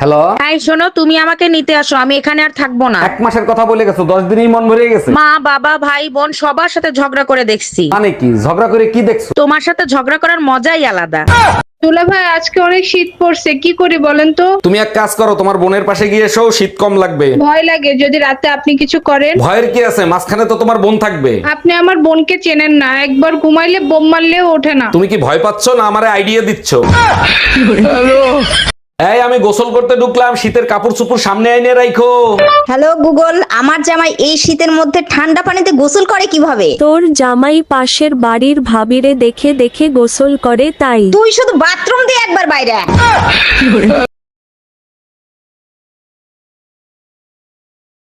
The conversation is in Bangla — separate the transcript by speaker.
Speaker 1: হ্যালো
Speaker 2: তাই শোনো তুমি আমাকে নিতে আসো আমি এখানে আর থাকব না।
Speaker 1: এক মাসের কথা বলে গেছো দশ দিনই মন ভরে গেছে?
Speaker 2: মা বাবা ভাই বোন সবার সাথে ঝগড়া করে দেখছি।
Speaker 1: মানে কি? ঝগড়া করে কি দেখছ?
Speaker 2: তোমার সাথে ঝগড়া করার মজাই আলাদা।
Speaker 3: দুলা ভাই আজকে অনেক শীত পড়ছে কি করি বলেন তো?
Speaker 1: তুমি এক কাজ করো তোমার বোনের পাশে গিয়ে এসো শীত কম লাগবে।
Speaker 3: ভয় লাগে যদি রাতে আপনি কিছু করেন।
Speaker 1: ভয়ের কি আছে? মাঝখানে তো তোমার বোন থাকবে।
Speaker 3: আপনি আমার বোনকে চেনেন না একবার ঘুমাইলে বোম মারলেও ওঠে না।
Speaker 1: তুমি কি ভয় পাচ্ছ না আমারে আইডিয়া দিচ্ছ? এই আমি গোসল করতে ঢুকলাম শীতের কাপড় চুপুর সামনে এনে রাখো
Speaker 4: হ্যালো গুগল আমার জামাই এই শীতের মধ্যে ঠান্ডা পানিতে গোসল করে কীভাবে?
Speaker 5: তোর জামাই পাশের বাড়ির ভাবিরে দেখে দেখে গোসল করে তাই।
Speaker 4: তুই শুধু বাথরুম দিয়ে একবার বাইরে।